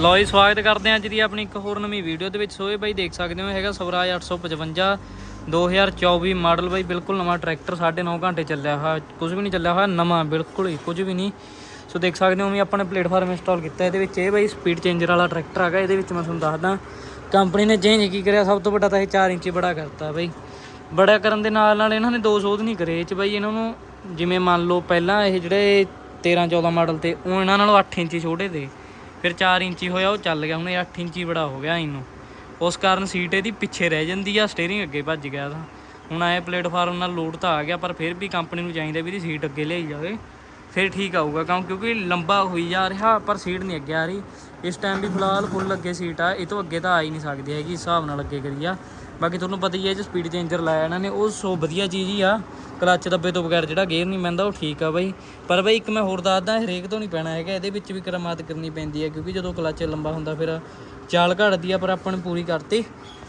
ਲੋ ਜੀ, ਸਵਾਗਤ ਕਰਦੇ ਹਾਂ ਅੱਜ ਦੀ ਆਪਣੀ ਇੱਕ ਹੋਰ ਨਵੀਂ ਵੀਡੀਓ ਦੇ ਵਿੱਚ। ਸੋਏ ਬਾਈ ਦੇਖ ਸਕਦੇ ਹੋ, ਇਹ ਹੈਗਾ ਸਵਰਾਜ 855 2024 ਮਾਡਲ ਬਾਈ, ਬਿਲਕੁਲ ਨਵਾਂ ਟਰੈਕਟਰ 9.5 ਘੰਟੇ ਚੱਲਿਆ ਹੋਇਆ, ਕੁਝ ਵੀ ਨਹੀਂ ਚੱਲਿਆ ਹੋਇਆ, ਨਵਾਂ ਬਿਲਕੁਲ ਹੀ, ਕੁਝ ਵੀ ਨਹੀਂ। ਸੋ ਦੇਖ ਸਕਦੇ ਹੋ, ਵੀ ਆਪਾਂ ਨੇ ਪਲੇਟਫਾਰਮ ਇੰਸਟਾਲ ਕੀਤਾ, ਇਹਦੇ ਵਿੱਚ ਇਹ ਬਾਈ ਸਪੀਡ ਚੇਂਜਰ ਵਾਲਾ ਟਰੈਕਟਰ ਹੈਗਾ, ਇਹਦੇ ਵਿੱਚ ਮੈਂ ਤੁਹਾਨੂੰ ਦੱਸਦਾ। ਕੰਪਨੀ ਨੇ ਚੇਂਜ ਕੀ ਕਰਿਆ, ਸਭ ਤੋਂ ਵੱਡਾ ਤਾਂ ਇਹ 4 ਇੰਚੀ ਬੜਾ ਕਰਤਾ ਬਾਈ। ਬੜਾ ਕਰਨ ਦੇ ਨਾਲ ਨਾਲ ਇਹਨਾਂ ਨੇ ਦੋ ਸੋਧ ਨਹੀਂ ਕਰੇ, ਇਹ ਚ ਬਾਈ ਇਹਨਾਂ ਨੂੰ ਜਿਵੇਂ ਮੰਨ ਲਓ ਪਹਿਲਾਂ ਇਹ ਜਿਹੜੇ 13 14 ਮਾਡਲ ਤੇ, ਉਹ ਇਹਨਾਂ ਨਾਲੋਂ 8 ਇੰਚੀ ਛੋਟੇ ਤੇ। ਫਿਰ 4 ਇੰਚੀ ਹੋਇਆ, ਉਹ ਚੱਲ ਗਿਆ, ਹੁਣ ਇਹ 8 ਇੰਚੀ ਬੜਾ ਹੋ ਗਿਆ ਇਹਨੂੰ। ਉਸ ਕਾਰਨ ਸੀਟ ਇਹਦੀ ਪਿੱਛੇ ਰਹਿ ਜਾਂਦੀ ਆ ਸਟੀਅਰਿੰਗ ਅੱਗੇ ਭੱਜ ਗਿਆ ਤਾਂ ਹੁਣ ਆਏ ਪਲੇਟਫਾਰਮ ਨਾਲ ਲੋਡ ਤਾਂ ਆ ਗਿਆ, ਪਰ ਫਿਰ ਵੀ ਕੰਪਨੀ ਨੂੰ ਚਾਹੀਦਾ ਵੀ ਇਹਦੀ ਸੀਟ ਅੱਗੇ ਲਿਆਈ ਜਾਵੇ। ਫਿਰ ਠੀਕ ਆਊਗਾ, ਕਿਉਂ? ਕਿਉਂਕਿ ਲੰਬਾ ਹੋਈ ਜਾ ਰਿਹਾ, ਪਰ ਸੀਟ ਨਹੀਂ ਅੱਗੇ ਆ ਰਹੀ। ਇਸ ਟਾਈਮ ਵੀ ਫਿਲਹਾਲ ਫੁੱਲ ਅੱਗੇ ਸੀਟ ਆ। ਇਹ ਤੋਂ ਅੱਗੇ ਤਾਂ ਆ ਹੀ ਨਹੀਂ ਸਕਦੀ ਹੈਗੀ ਹਿਸਾਬ ਨਾਲ ਅੱਗੇ ਕਰੀ ਆ ਬਾਕੀ ਤੁਹਾਨੂੰ ਪਤਾ ਹੀ ਹੈ, ਜੇ ਸਪੀਡ ਚੇਂਜਰ ਲਾਇਆ ਇਹਨਾਂ ਨੇ, ਉਹ ਸੋ ਵਧੀਆ ਚੀਜ਼ ਹੀ ਆ। ਕਲੱਚ ਦੱਬੇ ਤੋਂ ਬਗੈਰ ਜਿਹੜਾ ਗੇਅਰ ਨਹੀਂ ਪੈਂਦਾ, ਉਹ ਠੀਕ ਆ ਬਾਈ। ਪਰ ਬਾਈ, ਇੱਕ ਮੈਂ ਹੋਰ ਦੱਸਦਾ ਹਰੇਕ ਤੋਂ ਨਹੀਂ ਪੈਣਾ ਹੈਗਾ। ਇਹਦੇ ਵਿੱਚ ਵੀ ਕਰਾਮਾਤ ਕਰਨੀ ਪੈਂਦੀ ਹੈ, ਕਿਉਂਕਿ ਜਦੋਂ ਕਲੱਚ ਲੰਬਾ ਹੁੰਦਾ, ਫਿਰ ਚਾਲ ਘਟਦੀ ਆ, ਪਰ ਆਪਾਂ ਨੇ ਪੂਰੀ ਕਰਤੀ।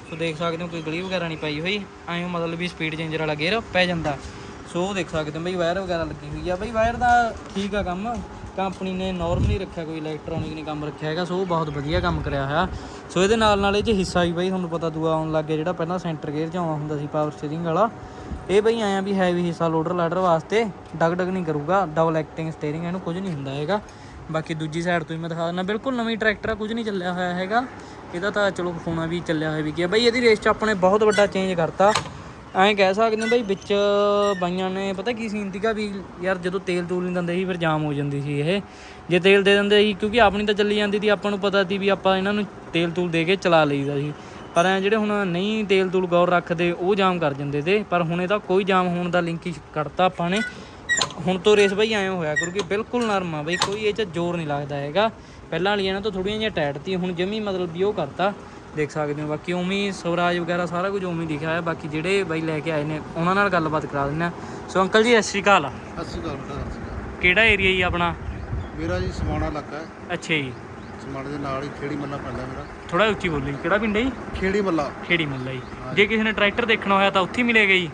ਸੋ ਦੇਖ ਸਕਦੇ ਹੋ, ਕੋਈ ਗਲੀ ਵਗੈਰਾ ਨਹੀਂ ਪਾਈ ਹੋਈ। ਐਂ ਮਤਲਬ ਵੀ ਸਪੀਡ ਚੇਂਜਰ ਵਾਲਾ ਗੇਅਰ ਪੈ ਜਾਂਦਾ। ਸੋ ਉਹ ਦੇਖ ਸਕਦੇ ਹੋ, ਬਈ ਵਾਇਰ ਵਗੈਰਾ ਲੱਗੀ ਹੋਈ ਆ। ਬਈ ਵਾਇਰ ਦਾ ਠੀਕ ਆ ਕੰਮ। ਕੰਪਨੀ ਨੇ ਨਾਰਮਲੀ ਰੱਖਿਆ ਕੋਈ ਇਲੈਕਟ੍ਰੋਨਿਕ ਨੇ ਕੰਮ ਰੱਖਿਆ ਹੈਗਾ, ਸੋ ਉਹ ਬਹੁਤ ਵਧੀਆ ਕੰਮ ਕਰਿਆ ਹੋਇਆ। ਸੋ ਇਹਦੇ ਨਾਲ ਨਾਲ ਇਹ 'ਚ ਹਿੱਸਾ ਵੀ ਬਈ ਤੁਹਾਨੂੰ ਪਤਾ ਦੂਆ ਆਉਣ ਲੱਗ ਗਿਆ, ਜਿਹੜਾ ਪਹਿਲਾਂ ਸੈਂਟਰ ਗੇਅਰ 'ਚ ਆਉਂਦਾ ਹੁੰਦਾ ਸੀ ਪਾਵਰ ਸਟੀਅਰਿੰਗ ਵਾਲਾ। ਇਹ ਬਈ ਆਇਆ ਵੀ ਹੈਵੀ ਹਿੱਸਾ ਲੋਡਰ ਲਾਡਰ ਵਾਸਤੇ ਡਗ ਡਗ ਨਹੀਂ ਕਰੂਗਾ ਡਬਲ ਐਕਟਿੰਗ ਸਟੀਅਰਿੰਗ ਇਹਨੂੰ ਕੁਝ ਨਹੀਂ ਹੁੰਦਾ ਹੈਗਾ। ਬਾਕੀ ਦੂਜੀ ਸਾਈਡ ਤੋਂ ਹੀ ਮੈਂ ਦਿਖਾ ਦਿੰਦਾ, ਬਿਲਕੁਲ ਨਵੀਂ ਟਰੈਕਟਰ ਆ, ਕੁਝ ਨਹੀਂ ਚੱਲਿਆ ਹੋਇਆ ਹੈਗਾ। ਇਹਦਾ ਤਾਂ ਚਲੋ ਫੋਨਾ ਵੀ ਚੱਲਿਆ ਹੋਇਆ ਵੀ ਕੀ ਗਿਆ। ਬਈ ਇਹਦੀ ਰੇਸ 'ਚ ਆਪਣੇ ਬਹੁਤ ਵੱਡਾ ਚੇਂਜ ਕਰਤਾ। ਐਂ ਕਹਿ ਸਕਦੇ ਹਾਂ ਬਈ ਵਿੱਚ ਬਾਈਆਂ ਨੇ, ਪਤਾ ਕੀ ਸੀਨ ਸੀਗਾ ਵੀ ਯਾਰ ਜਦੋਂ ਤੇਲ ਤੂਲ ਨਹੀਂ ਦਿੰਦੇ ਸੀ, ਫਿਰ ਜਾਮ ਹੋ ਜਾਂਦੀ ਸੀ ਇਹ। ਜੇ ਤੇਲ ਦੇ ਦਿੰਦੇ ਸੀ, ਕਿਉਂਕਿ ਆਪਣੀ ਤਾਂ ਚੱਲੀ ਜਾਂਦੀ ਸੀ, ਆਪਾਂ ਨੂੰ ਪਤਾ ਸੀ ਵੀ ਆਪਾਂ ਇਹਨਾਂ ਨੂੰ ਤੇਲ ਤੂਲ ਦੇ ਕੇ ਚਲਾ ਲਈਦਾ ਸੀ। ਪਰ ਐ ਜਿਹੜੇ ਹੁਣ ਨਹੀਂ ਤੇਲ ਤੂਲ ਗੌਰ ਰੱਖਦੇ, ਉਹ ਜਾਮ ਕਰ ਜਾਂਦੇ ਤੇ। ਪਰ ਹੁਣ ਇਹਦਾ ਕੋਈ ਜਾਮ ਹੋਣ ਦਾ ਲਿੰਕ ਹੀ ਕੱਢਤਾ ਆਪਾਂ ਨੇ। ਹੁਣ ਤੋਂ ਰੇਸ ਬਈ ਐਂ ਹੋਇਆ ਕਿਉਂਕਿ ਬਿਲਕੁਲ ਨਰਮ ਆ ਬਈ, ਕੋਈ ਇਹ ਚ ਜ਼ੋਰ ਨਹੀਂ ਲੱਗਦਾ ਹੈਗਾ। ਪਹਿਲਾਂ ਵਾਲੀਆਂ ਨਾਲ ਤਾਂ ਥੋੜੀਆਂ ਜਿਹੀਆਂ ਟਾਈਟ ਤੀ, ਹੁਣ ਜਮੀ ਮਤਲਬ ਵੀ ਉਹ ਕਰਤਾ। ਦੇਖ ਸਕਦੇ ਹੋ। ਬਾਕੀ ਉਵੇਂ ਹੀ ਸਵਰਾਜ ਵਗੈਰਾ ਸਾਰਾ ਕੁਝ ਉਵੇਂ ਹੀ ਲਿਖਿਆ ਹੋਇਆ। ਬਾਕੀ ਜਿਹੜੇ ਬਾਈ ਲੈ ਕੇ ਆਏ ਨੇ ਉਹਨਾਂ ਨਾਲ ਗੱਲਬਾਤ ਕਰਾ ਦਿੰਦੇ ਆ ਸੋ ਅੰਕਲ ਜੀ ਸਤਿ ਸ਼੍ਰੀ ਅਕਾਲ ਸ਼੍ਰੀ ਅਕਾਲ ਬੇਟਾ ਸਤਿ ਸ਼੍ਰੀ ਅਕਾਲ। ਕਿਹੜਾ ਏਰੀਆ ਜੀ ਆਪਣਾ? ਮੇਰਾ ਜੀ ਸਮਾਣਾ ਇਲਾਕਾ ਹੈ। ਅੱਛਾ ਜੀ। ਸਮਾਣੇ ਦੇ ਨਾਲ ਹੀ ਖੇੜੀ ਮੱਲਾ ਪੈਂਦਾ ਮੇਰਾ। ਥੋੜਾ ਉੱਚੀ ਬੋਲੀ। ਕਿਹੜਾ ਪਿੰਡ ਹੈ ਜੀ? ਖੇੜੀ ਮੱਲਾ। ਖੇੜੀ ਮੱਲਾ ਜੀ। ਜੇ ਕਿਸੇ ਨੇ ਟਰੈਕਟਰ ਦੇਖਣਾ ਹੋਇਆ ਤਾਂ ਉੱਥੇ ਹੀ ਮਿਲੇਗਾ ਜੀ।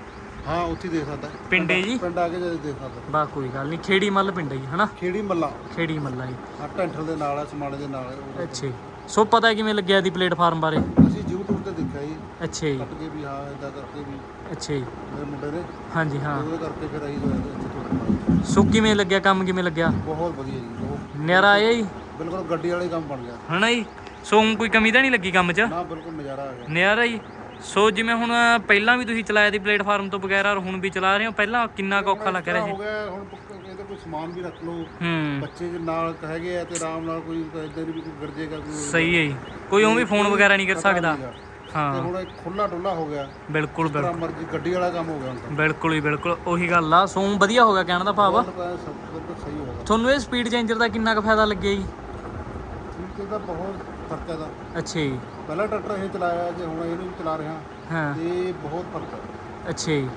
ਹਾਂ ਉੱਥੇ ਹੀ ਦੇਖ ਸਕਦਾ ਹੈ। ਪਿੰਡ ਹੈ ਜੀ? ਪਿੰਡ ਆ ਕੇ ਜਦੋਂ ਦੇਖ ਸਕਦਾ ਬਾ ਕੋਈ ਗੱਲ ਨਹੀਂ ਖੇੜੀ ਮੱਲ ਪਿੰਡ ਹੈ ਜੀ ਹਨਾ? ਖੇੜੀ ਮੱਲਾ। ਖੇੜੀ ਮੱਲਾ ਜੀ। ਆ ਟੈਂਟਲ ਦੇ ਨਾਲ ਹੈ ਸਮਾਣੇ ਦੇ ਨਾਲ ਹੈ। ਅੱਛਾ ਜੀ। ਸੋ ਪਤਾ ਕਿਵੇਂ ਲੱਗਿਆ ਦੀ ਪਲੇਟਫਾਰਮ ਬਾਰੇ? ਅਸੀਂ YouTube ਤੇ ਦੇਖਿਆ ਜੀ। ਅੱਛਾ ਜੀ। ਕੇ ਵੀ ਹਾਂ ਇਦਾਂ ਕਰਕੇ ਵੀ। ਅੱਛਾ ਜੀ। ਮੇਰੇ ਮੁੰਡੇ ਨੇ। ਹਾਂਜੀ ਹਾਂ। ਉਹਦੇ ਕਰਕੇ ਫਿਰ ਅਸੀਂ ਹੋਇਆ ਇੱਥੇ ਨਾਲ। ਸੋ ਕਿਵੇਂ ਲੱਗਿਆ ਕੰਮ ਕਿਵੇਂ ਲੱਗਿਆ? ਬਹੁਤ ਵਧੀਆ ਜੀ ਬਹੁਤ। ਨਿਆਰਾ ਆਇਆ ਜੀ? ਬਿਲਕੁਲ ਗੱਡੀ ਵਾਲੇ ਕੰਮ ਬਣ ਗਿਆ। ਹਨਾ ਜੀ? ਸੋ ਕੋਈ ਕਮੀ ਤਾਂ ਨਹੀਂ ਲੱਗੀ ਕੰਮ 'ਚ? ਨਾ ਬਿਲਕੁਲ ਨਜ਼ਾਰਾ ਆ ਗਿਆ। ਨਿਆਰਾ ਜੀ? ਸੋ ਜਿਵੇਂ ਹੁਣ ਪਹਿਲਾਂ ਵੀ ਤੁਸੀਂ ਚਲਾਇਆ ਦੀ ਪਲੇਟਫਾਰਮ ਤੋਂ ਬਗੈਰ ਔਰ ਹੁਣ ਵੀ ਚਲਾ ਰਹੇ ਹੋ ਪਹਿਲਾਂ ਕਿੰਨਾ ਕੁ ਔਖਾ ਲੱਗ ਰਿਹਾ ਹੋ ਸੀ ਗਿਆ ਹੁਣ ਪੱਕਾ ਇਹਦਾ ਕੋਈ ਸਮਾਨ ਵੀ ਰੱਖ ਲਓ। ਹੂੰ। ਬੱਚੇ ਦੇ ਨਾਲ ਹੈਗੇ ਆ ਤੇ ਆਰਾਮ ਨਾਲ ਕੋਈ ਇਦਾਂ ਵੀ ਕੋਈ ਗਿਰ ਜਾਏਗਾ ਕੋਈ ਸਹੀ ਹੈ ਜੀ। ਕੋਈ ਉਹ ਵੀ ਫੋਨ ਵਗੈਰਾ ਨਹੀਂ ਕਰ ਸਕਦਾ। ਤੇ ਹਾਂ। ਹੁਣ ਇੱਕ ਖੁੱਲਾ ਡੁੱਲਾ ਹੋ ਗਿਆ। ਬਿਲਕੁਲ ਬਿਲਕੁਲ। ਤੇਰਾ ਮਰਜ਼ੀ ਗੱਡੀ ਵਾਲਾ ਕੰਮ ਹੋ ਗਿਆ ਹੁਣ ਤਾਂ। ਬਿਲਕੁਲ ਹੀ ਬਿਲਕੁਲ। ਉਹੀ ਗੱਲ ਆ। ਸੋ ਵਧੀਆ ਹੋ ਗਿਆ ਕਹਿਣ ਦਾ ਭਾਵ। ਆ ਸਭ ਬਿਲਕੁਲ ਸਹੀ ਹੋਇਆ ਤੁਹਾਨੂੰ ਇਹ ਸਪੀਡ ਚੇਂਜਰ ਦਾ ਕਿੰਨਾ ਕੁ ਫਾਇਦਾ ਲੱਗਿਆ ਜੀ? ਠੀਕ ਹੈ ਤਾਂ ਬਹੁਤ ਫ਼ਰਕ ਹੈ ਦਾ ਅੱਛਾ ਜੀ। ਪਹਿਲਾ ਟਰੈਕਟਰ ਇਹ ਚਲਾਇਆ ਜੇ ਹੁਣ ਇਹਨੂੰ ਚਲਾ ਰਿਹਾ। ਹਾਂ। ਤੇ ਬਹੁਤ ਫ਼ਰਕ ਹੈ। ਅੱਛਾ ਜੀ।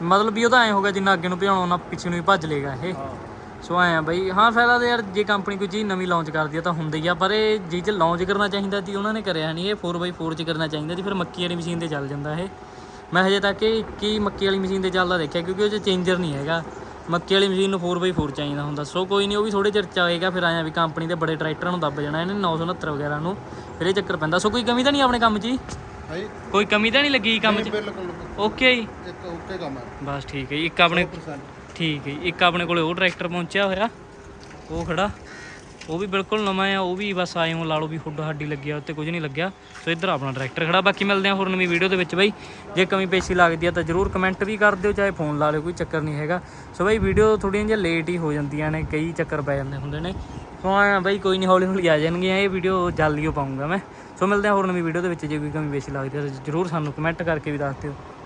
ਮਤਲਬ ਵੀ ਉਹ ਤਾਂ ਐ ਹੋਗਾ ਜਿੰਨਾ ਅੱਗੇ ਨੂੰ ਭਜਾਉਣਾ ਉਹਨਾਂ ਪਿੱਛੇ ਨੂੰ ਹੀ ਭੱਜ ਲੇਗਾ ਇਹ। ਹਾਂ। ਸੋ ਆਏ ਆ ਬਈ। ਹਾਂ ਫਾਇਦਾ ਤਾਂ ਯਾਰ ਜੇ ਕੰਪਨੀ ਕੋਈ ਚੀਜ਼ ਨਵੀਂ ਲਾਂਚ ਕਰਦੀ ਆ ਤਾਂ ਹੁੰਦਾ ਹੀ ਆ ਪਰ ਇਹ ਜੀ ਚ ਲਾਂਚ ਕਰਨਾ ਚਾਹੀਦਾ ਸੀ ਉਹਨਾਂ ਨੇ ਕਰਿਆ ਨਹੀਂ ਇਹ 4x4 ਚ ਕਰਨਾ ਚਾਹੀਦਾ ਸੀ ਫਿਰ ਮੱਕੀ ਵਾਲੀ ਮਸ਼ੀਨ ਤੇ ਚੱਲ ਜਾਂਦਾ ਇਹ। ਮੈਂ ਹਜੇ ਤੱਕ ਇਹ ਇੱਕ ਹੀ ਮੱਕੀ ਵਾਲੀ ਮਸ਼ੀਨ ਤੇ ਚੱਲਦਾ ਦੇਖਿਆ ਕਿਉਂਕਿ ਉਹ ਚ ਚੇਂਜਰ ਨਹੀਂ ਹੈਗਾ। ਮੱਕੀ ਵਾਲੀ ਮਸ਼ੀਨ ਨੂੰ 4x4 ਚਾਹੀਦਾ ਹੁੰਦਾ। ਸੋ ਕੋਈ ਨਹੀਂ ਉਹ ਵੀ ਥੋੜੇ ਚਿਰ ਚ ਆਏਗਾ ਫਿਰ ਆਇਆ ਵੀ ਕੰਪਨੀ ਦੇ ਬੜੇ ਟਰੈਕਟਰਾਂ ਨੂੰ ਦੱਬ ਜਾਣਾ ਇਹਨੇ 969 ਵਗੈਰਾ ਨੂੰ। ਫਿਰ ਇਹ ਚੱਕਰ ਪੈਂਦਾ। ਸੋ ਕੋਈ ਕਮੀ ਤਾਂ ਨਹੀਂ ਆਪਣੇ ਕੰਮ 'ਚ ਜੀ? ਭਾਈ। ਕੋਈ ਕਮੀ ਤਾਂ ਨਹੀਂ ਲੱਗੀ ਕੰਮ 'ਚ? ਬਿਲਕੁਲ। ਓਕੇ ਜੀ। ਇੱਕ ਓਕੇ ਕੰਮ ਹੈ ਬਸ ਠੀਕ ਹੈ ਜੀ। ਇੱਕ ਆਪਣੇ 100% ਠੀਕ ਹੈ ਜੀ। ਇੱਕ ਆਪਣੇ ਕੋਲੇ ਉਹ ਟਰੈਕਟਰ ਪਹੁੰਚਿਆ ਹੋਇਆ। ਉਹ ਖੜਾ। ਉਹ ਵੀ ਬਿਲਕੁਲ ਨਵਾਂ ਆ, ਉਹ ਵੀ ਬਸ ਆਏ ਹੋ, ਲਾ ਲਓ ਵੀ ਹੁੱਡ ਹੱਡੀ ਲੱਗਿਆ, ਉੱਤੇ ਕੁਝ ਨਹੀਂ ਲੱਗਿਆ। ਸੋ ਇੱਧਰ ਆਪਣਾ ਟਰੈਕਟਰ ਖੜਾ, ਬਾਕੀ ਮਿਲਦੇ ਆ ਹੋਰ ਨਵੀਂ ਵੀਡੀਓ ਦੇ ਵਿੱਚ ਬਾਈ। ਜੇ ਕਮੀ ਪੇਸ਼ੀ ਲੱਗਦੀ ਆ ਤਾਂ ਜਰੂਰ ਕਮੈਂਟ ਵੀ ਕਰ ਦਿਓ, ਚਾਹੇ ਫੋਨ ਲਾ ਲਿਓ, ਕੋਈ ਚੱਕਰ ਨਹੀਂ ਹੈਗਾ। ਸੋ ਬਾਈ ਵੀਡੀਓ ਥੋੜੀਆਂ ਜਿਹੀਆਂ ਲੇਟ ਹੀ ਹੋ ਜਾਂਦੀਆਂ ਨੇ, ਕਈ ਚੱਕਰ ਪੈ ਜਾਂਦੇ ਹੁੰਦੇ ਨੇ। ਸੋ ਆਇਆ ਬਾਈ, ਕੋਈ ਨਹੀਂ ਹੌਲੀ ਹੌਲੀ ਆ ਜਾਣਗੀਆਂ, ਇਹ ਵੀਡੀਓ ਜਲਦੀ ਹੋ ਪਾਉਂਗਾ ਮੈਂ। ਸੋ ਮਿਲਦੇ ਆ ਹੋਰ ਨਵੀਂ ਵੀਡੀਓ ਦੇ ਵਿੱਚ, ਜੇ ਕੋਈ ਕਮੀ ਪੇਸ਼ੀ ਲੱਗਦੀ ਆ ਤਾਂ ਜਰੂਰ ਸਾਨੂੰ ਕਮੈਂਟ ਕਰਕੇ ਵੀ ਦੱਸ ਦਿਓ।